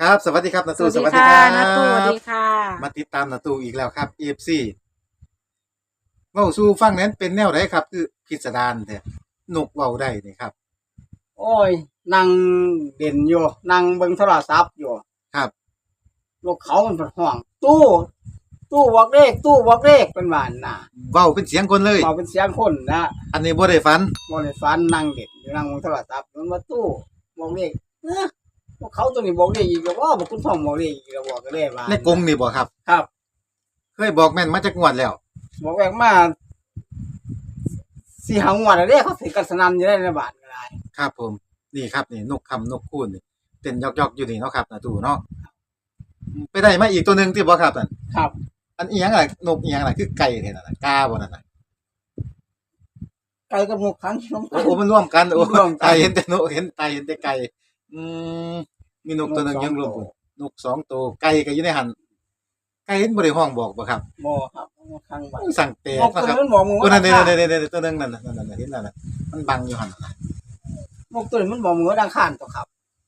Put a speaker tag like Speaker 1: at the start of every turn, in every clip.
Speaker 1: ครับ สวัสดีครับนา
Speaker 2: ส
Speaker 1: ตู
Speaker 2: วัสดีค่ะนาตู้สวัสดีค่ะ
Speaker 1: มาติดตามนาตูอีกแล้วครับ EFC เว้าสู่ฟังนั้นเป็นแนวไหนครับ คือพิสดารแท้นกเว้าได้นี่ครับ
Speaker 3: โอ้ยนั่งเด่นอยู่นั่งเบิ่งโทรศัพท์อยู่
Speaker 1: ครับ
Speaker 3: ลูกเขามันเป็นห่วง ตู้ตู้บอกเลขตู้บอกเลขเป็นหวานน่ะ
Speaker 1: เว้าเป็นเสียงคนเลย
Speaker 3: บอกเป็นเสียงคนนะ
Speaker 1: อันนี้บ่ได้ฝัน
Speaker 3: บริฟันนั่งเด่นอยู่นั่งเบิ่งโทรศัพท์มันมาตู้บอกเลขเอ้อ พวกเขาตัวนี้บอกเลขอีกแล้วว่าบอกคุณพ่อบอกเลขอีกแล้วบอกก็เลยว่า
Speaker 1: ในกรงนี่บ่ครับ
Speaker 3: ครับ
Speaker 1: เคยบอกแม่นมาจากงวดแล้ว
Speaker 3: บอกแวกมาสี่หางวันแล้วเด้เขาถือกันสนั่นอยู่ได้ในบ้านก็ได้
Speaker 1: ครับผม นี่ครับนี่นกคำนกคูนนี่เต้นยอกๆอยู่นี่เนาะครับนาตูเนาะไปได้มาอีกตัวหนึงที่บ่ครับอัน
Speaker 3: ครับ
Speaker 1: อันอีหยังล่ะนกอีหยังล่ะคือไก่แท้นั่นน่ะกาบ่นั่นน่ะ
Speaker 3: ไก่กับหมูขังชม
Speaker 1: โอ้โอ้มันร่วมกันโอ้
Speaker 3: ร่วมกัน
Speaker 1: ไตเห็นแต่นกเห็นไตเห็นแต่ไก่ อืมมีนกตัวหนึงยังรวมกันนกสองตัวไก่ก็อยู่ในหันไก่เห็นบ่ได้ห้องบอกบ่ครับ
Speaker 3: บ่ครับหมูขังบ้าน
Speaker 1: สั่งเตะ
Speaker 3: นก
Speaker 1: นะ
Speaker 3: ตัว
Speaker 1: ครับ
Speaker 3: นั้นบอกหมู
Speaker 1: ตัวนั้น
Speaker 3: ว่า
Speaker 1: เด้ๆๆๆตัวหนึงนั่นน่ะนั่นน่ะเห็นนั่นน่ะมันบังอยู่หั่นน่ะ
Speaker 3: นกตัวนี้มันบอกหมูว่าดังข้านตัวครับ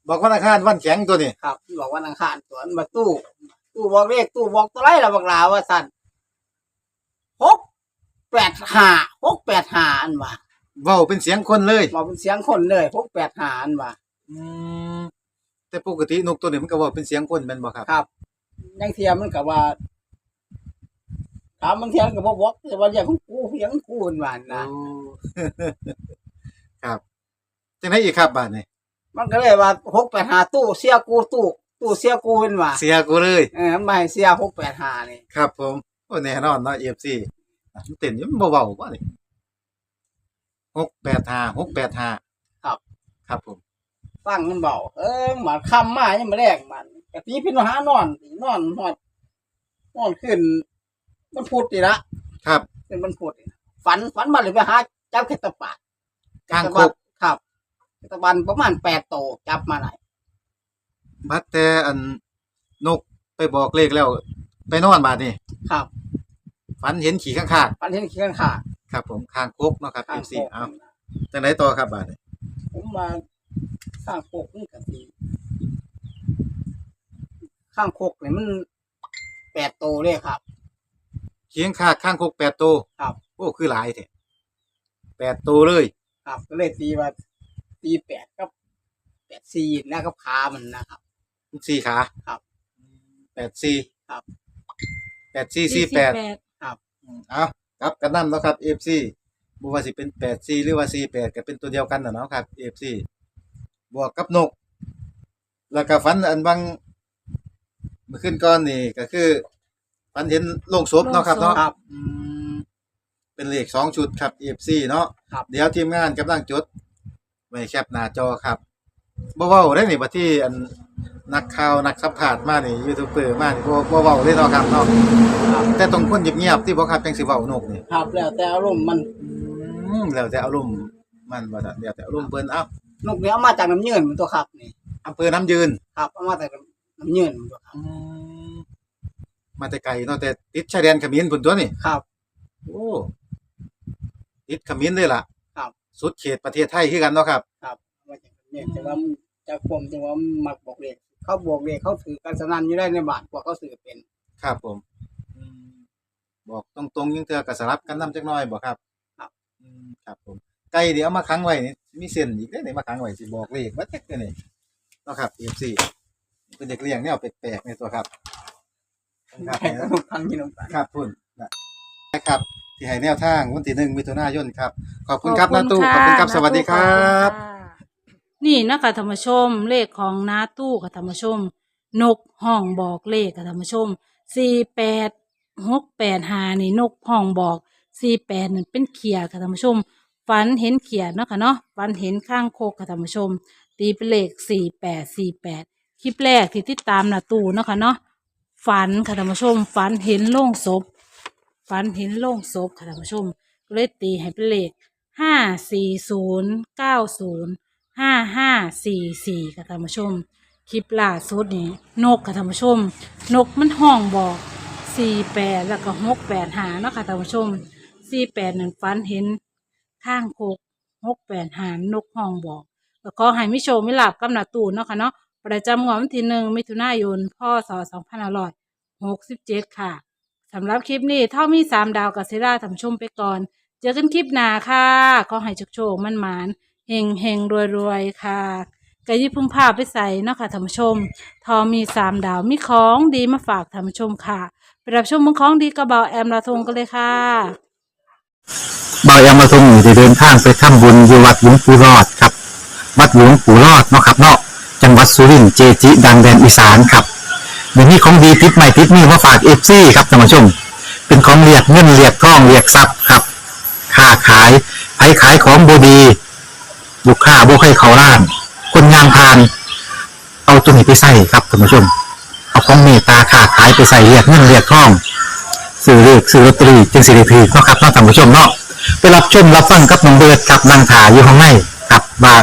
Speaker 1: บอกวันอังคารวันแข็งตัวนี้
Speaker 3: ครับบอกว่าดังข้านตัวนั้นมาตู้ ตู้บอกเลขตู้บอกตัวไรล่ะบอกลาว่าสั่นหกแปดห้าหกแปดห้าอันว่า
Speaker 1: เว้าเป็นเสียงคนเลย
Speaker 3: บอกเป็นเสียงคนเลยหกแปดห้าอันว่า
Speaker 1: อืมแต่ปกตินกตัวนี้มันก็เว้าเป็นเสียงคนแม่นบ่ครับ
Speaker 3: ครับยังเทียมมันกับว่าถามมันเทียมกับบอกบอกแต่ว่าอย่างของกูเสียงกูอันว่านะ
Speaker 1: โอ้ ครับจังไดอีกครับบาดนี้
Speaker 3: มันก็เลยว่าหกแปดห้าตู้เสียกูตู้ตู้เสียกูเป็นว่า
Speaker 1: เสียกูเลย
Speaker 3: เออมันมาให้เสียหกแปดห้านี่
Speaker 1: ครับ ผมโอ้แน่นอนเนาะ EFC อะมันเต้นอยู่มันบ่เว้าบ่นี่685 685
Speaker 3: ครับ
Speaker 1: ครับผม
Speaker 3: ฟังมันเบาเออหมาคำมายังมาแรกมันกะตีพี่นหานอนนอนนอนนอนขึ้น มันพูดดีละ
Speaker 1: ครับ
Speaker 3: เป็นมันพูดนี่นะฝันฝันมาเลยไปหาจับเขตปาด
Speaker 1: กลาง
Speaker 3: เข
Speaker 1: ค
Speaker 3: ต
Speaker 1: ก
Speaker 3: ครับเขตบันประมาณแปดโตจับมาไหน
Speaker 1: บัดแต่อันนกไปบอกเลขแล้ว ไปนอนบาดนี้
Speaker 3: ครับ
Speaker 1: ฝันเห็นขี่ข้าง
Speaker 3: ฝันเห็นขี้กันขาด
Speaker 1: ๆครับ ผมคางคกเนาะครับ
Speaker 3: ข้าง
Speaker 1: FC
Speaker 3: โคก
Speaker 1: เอาจังไดต่อครับบาดนี้
Speaker 3: ผมมา ข้างโคกนี่กะตีข้างโคกเนี่ยมันแปดโตเลยครับ
Speaker 1: เคียงคากข้างคกแปดตัว
Speaker 3: ครับ
Speaker 1: โอ้คือหลายแท้แปดตัวเลย
Speaker 3: ครับก็เลยตีว่าตีแปดกับแปดสี่นะครับขามันนะครับ
Speaker 1: สี่ขา
Speaker 3: ครับ
Speaker 1: แปดสี่
Speaker 3: ครับ
Speaker 1: แปดสี่สี่แปด
Speaker 2: 48
Speaker 1: อืมเอาครับกันนั่นเนาะครับ FC บ่ว่าสิเป็นแปดสี่หรือว่าสี่แปดก็เป็นตัวเดียวกันน่ะเนาะครับ FC บวกกับนก แล้วก็ฝันอันบางเมื่อขึ้นก่อนนี่ก็คือฝันเห็นโลงศพเนาะครับเนาะ
Speaker 3: ครับ
Speaker 1: อืมเป็นเลขสองชุดครับ FC เนาะ
Speaker 3: ครับ
Speaker 1: เดี๋ยวทีมงานกำลังจดไว้แคปหน้าจอครับบ่เว้าได้นี่บัดที่อันนักข่าวนักสัมภาษณ์มานี่ยูทูบเบอร์มานี่บ่บ่เว้าเลยเนาะครับเนาะ
Speaker 3: ครับ
Speaker 1: แต่ต้องคนเงียบๆที่บ่ครับจังสิเว้านกนี่
Speaker 3: ครับแล้วแต่อารมณ์มัน
Speaker 1: อืมแล้วแต่อารมณ์มันว่าซั่นแล้วแต่อารมณ์เพิ่นเอ้า น
Speaker 3: กเนี่ยเอามาจากน้ำเยืนมันตัวครับนี่
Speaker 1: อำเภอน้ำยืน
Speaker 3: ครับเอามาจากน้ำเยืนมันตัวครับ
Speaker 1: มาแต่ไกลเนาะแต่ติดชายแดนเขมรพุ่นตัวนี่
Speaker 3: ครับ
Speaker 1: โอ้ติดเขมรเลยล่ะ
Speaker 3: ครับ
Speaker 1: สุดเขตประเทศไทยคือกันเนาะครับ
Speaker 3: ครับเอามาจากน้ำเยืนแต่ว่ามันจะควมแต่ว่ามันมักบอกเลขเขาบอกเลขเขาถือกันสนั่นอยู่ได้ในบ้านพวกเขาสื่อเป็น
Speaker 1: ครับผมอืมบอกตรงๆยังเทื่อก็สลับกันนํจักหน่อยบ่ครับ
Speaker 3: ครับ
Speaker 1: อืมครับผมไก่เดี๋ยวเอามาขังไว้นี่ มีเส้นอีกเด้อนี่มาขังไว้สิบอกเลขว่าจักเด้อนี่เนาะครับ FC เพิ่นอยากเลี้ยงแนวแปลกๆในตัวครับครับ
Speaker 3: ใครก็ต้องพังกินน้ำตาล
Speaker 1: ครับพุ่นนะครับที่ให้แนวทางวันที่หนึ่งมิถุนายนครับ ขอบคุณครับนาตู้ขอบคุณครับสวัสดีครับ
Speaker 2: นี่นะคะธรรมชมเลขของนาตู้ค่ะธรรมชม นกห้องบอกเลขค่ะธรรมชมสี่แปดหกแปดหานี่นกห้องบอกสี่แปดนั่นเป็นเขียดค่ะธรรมชม ฝันเห็นเขียดเนาะค่ะเนาะฝันเห็นข้างโคกค่ะธรรมชม ตีเป็นเลขสี่แปดสี่แปดคลิปแรกที่ติดตามนาตู้เนาะค่ะเนาะฝันค่ะธรรมชม ฝันเห็นโล่งศพฝันเห็นโล่งศพค่ะท่านผู้ชมก็เลยตีให้เป็นเลขห้าสี่ศูนย์เก้าศูนย์ห้าห้าสี่สี่ค่ะท่านผู้ชม คลิปล่าสุดนี่นกค่ะท่านผู้ชม นกมันห้องบอกสี่แปดแล้วก็หกแปดหาเนาะค่ะท่านผู้ชมสี่แปดหนึ่งฝันเห็น ข้างโคกหกแปดหานกห้องบอก แล้วก็ให้มิโชคมิหลับกับหนาตูนเนาะค่ะเนาะประจำงวดวันที่หนึ่งมิถุนายนพศสองพันห้าร้อยหกสิบเจ็ดค่ะสำหรับคลิปนี้เท่ามีสามดาวกับเซราทำชมไปก่อน เจอกันคลิปหน้าค่ะขอให้โชคๆมันหมานเฮงเฮงรวยรวยค่ะก็อยิพึ่งพาไปใส่เนาะค่ะท่านผู้ชม ทอมีสามดาวมีของดีมาฝากท่านผู้ชมค่ะ ไปรับชมมือของดีกระเบาแอมลาทงกันเลยค่ะ
Speaker 4: บายามาทรงอยู่ได้เดินทางไปทำบุญอยู่วัดหลวงปู่รอดครับ วัดหลวงปู่รอดเนาะครับเนาะจังหวัดสุรินทร์เจจิดังแดนอีสานครับเดี๋ยวนี้ของดีติดใหม่ติดนี่มาฝากเอฟซีครับท่านผู้ชม เป็นของเรียกเงินเรียกทองเรียกทรัพย์ครับค้าขายไผขายของบดีลูกค้าบ่ให้เขาร้าน คนงานพาน เอาตัวนี้ไปใส่ครับท่านผู้ชม เอาของเมตตาค้าขายไปใส่เรียกเงินเรียกทอง ซื้อเลขซื้อลอตเตอรี่จึงสิริพีเนาะครับเนาะท่านผู้ชมเนาะไปรับชมรับฟังกับน้องเบิร์ดกับนางถาอยู่ข้างในกับว่า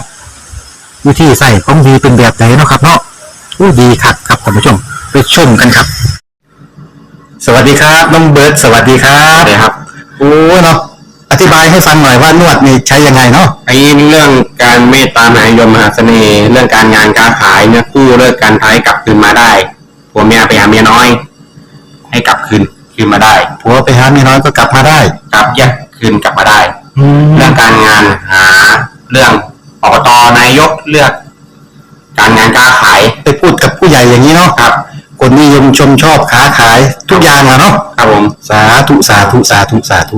Speaker 4: วิธีใส่ของดีเป็นแบบไหนเนาะครับเนาะอู้ดีคักครับท่านผู้ชมไปชมกันครับ สวัสดีครับน้องเบิร์ดสวัสดีครับสวัสดีครับโอ้เนาะอธิบายให้ฟังหน่อยว่านวดนี่ใช้ยังไงเนาะ
Speaker 5: ไอ้เรื่องการเมตตามหานิยมมหาเสน่ห์เรื่องการงานการขายเนี่ยกู้เลิกการท้ายกลับคืนมาได้ผัวเมียไปหาเมียน้อย ให้กลับคืน คืนมาได้
Speaker 4: ผัวไปหาเมียน้อยก็กลับมาได้
Speaker 5: กลับแยกคืนกลับมาได้
Speaker 4: แล้
Speaker 5: เรื่
Speaker 4: ว
Speaker 5: องการงานหาเรื่องอบตนายกเลือก การงานการขาย
Speaker 4: ไปพูดกับผู้ใหญ่อย่างนี้เนาะ
Speaker 5: ครับ
Speaker 4: คนนิยมชมชอบค้าขายทุกอย่างอะเนาะ
Speaker 5: ครับผม
Speaker 4: สาธุสาธุสาธุสาธุ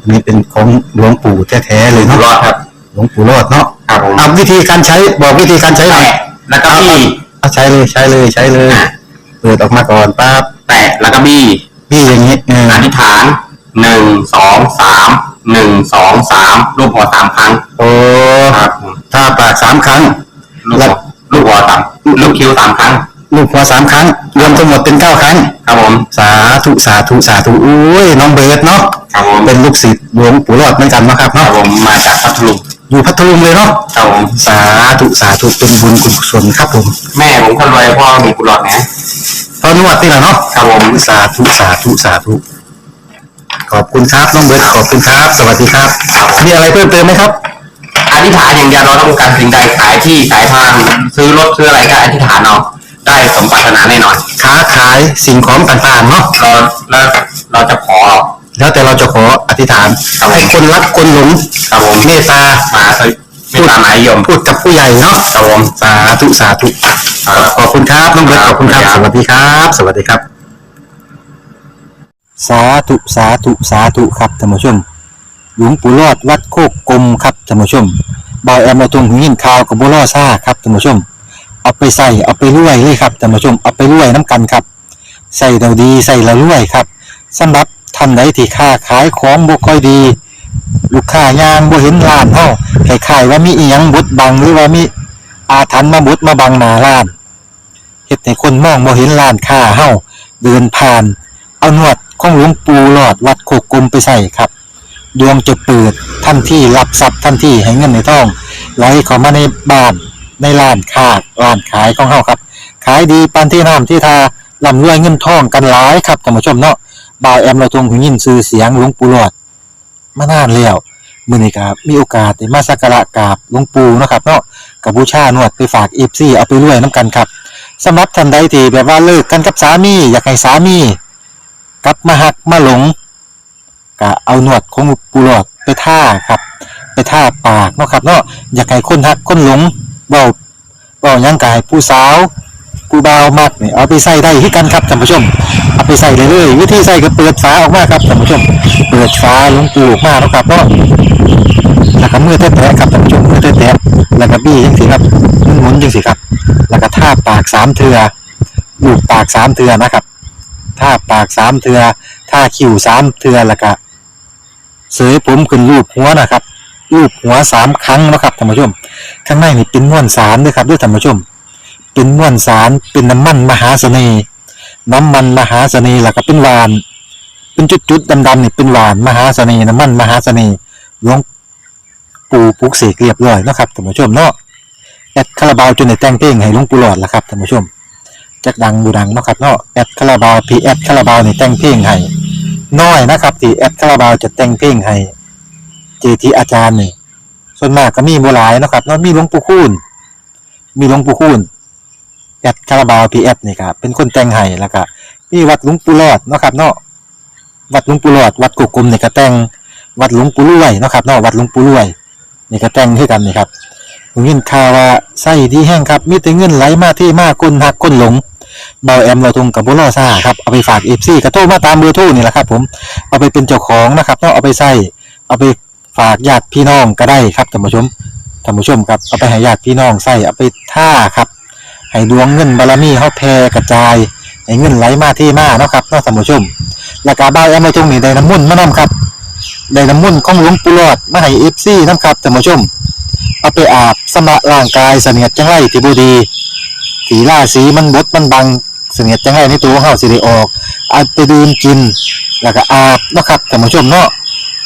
Speaker 4: อันนี้เป็นของหลวงปู่แท้ๆเลย
Speaker 5: อยู่
Speaker 4: เนาะ
Speaker 5: รอดครับ
Speaker 4: หลวงปู่รอดเนาะ
Speaker 5: ครับผม
Speaker 4: เอาวิธีการใช้บอกวิธีการใช้หน่อย
Speaker 5: แตะแล้วก็บี้
Speaker 4: เอาใช้เลยใช้เลยใช้เลย เปิดออกมาก่อนปั๊บ
Speaker 5: แตะแล้วก็บี้
Speaker 4: พี่อย่างนี้เออ
Speaker 5: อธิษฐานหนึ่งสองสามหนึ่งสองสามรูปหัวสามครั้ง
Speaker 4: โอ้
Speaker 5: ครับผม
Speaker 4: ถ้าปากสามครั้ง
Speaker 5: ลูกหัวลูกหัวสามลูกคิ้วสามครั้ง
Speaker 4: ลูกหัวสามครั้ง รวมทั้งหมดเป็นเก้าครั้ง
Speaker 5: ครับผม
Speaker 4: สาธุสาธุสาธุอุ้ยน้องเบิร์ดเนาะ
Speaker 5: ครับผม
Speaker 4: เป็นลูกศิษย์หลวงปู่รอดเหมือนกันเนาะครับ
Speaker 5: ครั
Speaker 4: เนาะ
Speaker 5: บผมมาจากพัทลุง
Speaker 4: อยู่พัทลุงเลยเนาะ
Speaker 5: ครับผม
Speaker 4: สาธุสาธุเป็นบุญกุศลครับผม
Speaker 5: แม่ผมคนรวยพ่อมีกุหลาบนะ
Speaker 4: ตอนนวดนี่แหละเนาะ
Speaker 5: ครับผม
Speaker 4: สาธุสาธุสาธุขอบคุณครับน้องเบิร์ตขอบคุณครับ สวัสดีครับ มีอะไรเพิ่มเติมไหมครับ
Speaker 5: อธิษฐานอย่างเดียวเราต้องการสิ่งใดขายที่ขายทางซื้อรถซื้ออะไรก็อธิษฐานเอาได้สมปรารถนาแน่นอน
Speaker 4: ค้าขายสิ่งของต่างๆเนาะ
Speaker 5: เราแล้วเราจะขอ
Speaker 4: แล้วแต่เราจะขออธิษฐาน
Speaker 5: ครับผม
Speaker 4: ให้คนรักคนหลง
Speaker 5: ครับผม
Speaker 4: เมตตา
Speaker 5: มาสวิไม่ตามหมายยม
Speaker 4: พูดกับผู้ใหญ่เนาะ
Speaker 5: ครับผม
Speaker 4: สาธุสาธุ ขอบคุณครับน้องเบิร์ตขอบคุณครับสวัสดีครับ สวัสดีครับ สาธุสาธุสาธุครับท่านผู้ชม หลวงปู่รอดวัดโคกกลมครับท่านผู้ชมบอยแอมมาตรงหูยินข่าวกับบัวล่อซ่าครับท่านผู้ชม เอาไปใส่เอาไปรวยเลยครับท่านผู้ชมเอาไปรวยน้ำกันครับ ใส่เราดีใส่เรารวยครับสำหรับท่านใดที่ค้าขายของบ่ค่อยดี ลูกค้ายางบ่เห็นร้านเฮาคล้ายๆว่ามีอีหยังบดบังหรือว่ามี อาถรรพ์มาบดมาบังหน้าร้านเฮ็ดให้คนมองบ่เห็นร้านค้าเฮาเดินผ่าน เอานวดของหลวงปู่หลอดวัดโคกกลมไปใส่ครับ ดวงจะเปิดทันที่รับทรัพย์ทันที่ให้เงินในท้องไหลเข้ามาในบ้านในร้านค้าร้านขายของเฮาครับ ขายดีปานที่น้ำที่ทาร่ำรวยเงินทองกันหลายครับท่านผู้ชมเนาะบ่าวแอมเราทงหูยินชื่อเสียงหลวงปู่หลอดมานานแล้วมื้อนี้ครับมีโอกาสได้มาสักการะกราบหลวงปู่นะครับเนาะ กับบูชานวดไปฝาก FC เอาไปรวยน้ำกันครับสำหรับท่านใดที่แบบว่าเลิกกันกับสามีอยากให้สามีกลับมาหักมาหลงก็เอาหนวดของปู่หลอดไปท่าครับ ไปท่าปากเนาะครับเนาะอยากให้คนหักคนหลงเบาเบายังกายผู้สาวผู้เบามากเนี่ยเอาไปใส่ได้ที่กันครับท่านผู้ชม เอาไปใส่เลยเลยวิธีใส่ก็เปิดฝาออกมาครับท่านผู้ชม เปิดฝาลงปูออกมาเนาะครับเนาะ แล้วก็มือแตะๆครับท่านผู้ชมมือแตะๆแล้วก็บี้จังสิครับหมุนๆจังสิครับ แล้วก็ท่าปากสามเทือลูบปากสามเทือนะครับท่าปากสามเทือท่าคิ้วสามเทือแล้วก็เสยผมขึ้นรูปหัวนะครับรูปหัวสามครั้งนะครับท่านผู้ชม ข้างในนี่เป็นม้วนสารด้วยครับด้วยท่านผู้ชม เป็นม้วนสารเป็นน้ำมันมหาเสน่ห์น้ำมันมหาเสน่ห์แล้วก็เป็นหวาน เป็นจุดๆดำๆนี่เป็นหวานมหาเสน่ห์น้ำมันมหาเสน่ห์หลวง ปูปลุกเสกเรียบร้อยนะครับท่านผู้ชมเนาะแอดคาราบาวจนในแต่งเพลงให้หลวงปู่หลอดละครับท่านผู้ชมจักดังบูดังเนาะครับเนาะแอดคาราบาวพีแอดคาราบาวนี่แต่งเพลงให้น้อยนะครับที่แอดคาราบาวจะแต่งเพลงให้เจทีอาจารย์นี่ส่วนมากก็มีโบหลายนะครับเนาะมีหลวงปู่คูณมีหลวงปู่คูณแอดคาราบาวพีแอดนี่ครับเป็นคนแต่งให้แล้วก็มีวัดหลวงปู่รอดเนาะครับเนาะวัดหลวงปู่รอดวัดกุกกลมนี่ก็แต่งวัดหลวงปู่รวยเนาะครับเนาะวัดหลวงปู่รวย นี่ก็แต่งคือกันนี่ครับผมยินข่าว่าไส้ดีแห้งครับมีแต่เงินไหลมาที่มากคนหักคนหลงเบาแอมเราทงกับบุรอซ่าครับเอาไปฝากเอฟซีกระโทรมาตามเบอร์โทรนี่แหละครับ ผมเอาไปเป็นเจ้าของนะครับเนาะเอาไปใส่เอาไปฝากญาติพี่น้องก็ได้ครับท่านผู้ชมท่านผู้ชมครับเอาไปให้ญาติพี่น้องใส่เอาไปท่าครับ ให้ดวงเงินบารมีเฮาแผ่กระจายให้เงินไหลมาที่มาเนาะครับเนาะท่านผู้ชมแล้วก็บ้าแอมมาตรงนี้ได้น้ำมุ่นมานํครับ ได้น้ำมุนต์ของหลวงปู่หลอดมาให้ FC นํครับท่านผู้ชม เอาไปอาบสำระร่างกายเสนียดจังไรที่บ่ดีสีราสีมันบดมันบังเสนียดจังไรในตัวเฮาสิได้ออกเอาไปดื่มกิน แล้วก็อาบนะครับท่านผู้ชมเนาะ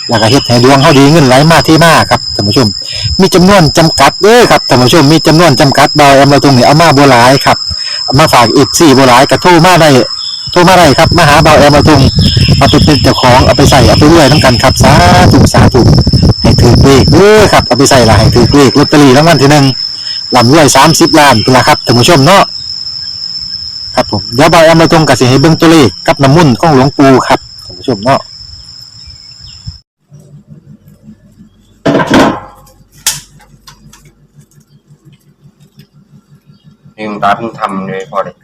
Speaker 4: แล้วก็เฮ็ดให้ดวงเฮาดีเงินไหลมาที่มาครับท่านผู้ชม มีจำนวนจำกัดเด้อครับท่านผู้ชมมีจำนวนจำกัดดอยเอามาตรงนี้เอามาบ่หลายครับเอามาฝากอีก4บ่หลายก็โทรมาได้ โทรมาได้ครับมาหาเบาแอมมาตรงเอาไปเป็นเจ้าของเอาไปใส่เอาไปรวยนํกันครับสาธุสาธุให้ถือเลขเด้อครับเอาไปใส่ละให้ถือเลขลอตเตอรี่รางวัลที่หนึ่งลำรวย30ล้านนละครับท่านผู้ชมเนาะครับผมเดี๋ยวเบาแอมมาตรงก็สิให้เบิ่งตัวเลขกับน้ำมุ่นของหลวงปู่ครับท่านผู้ชมเนาะ
Speaker 5: นี่คุณตาเพิ่งทำเลยพอเลย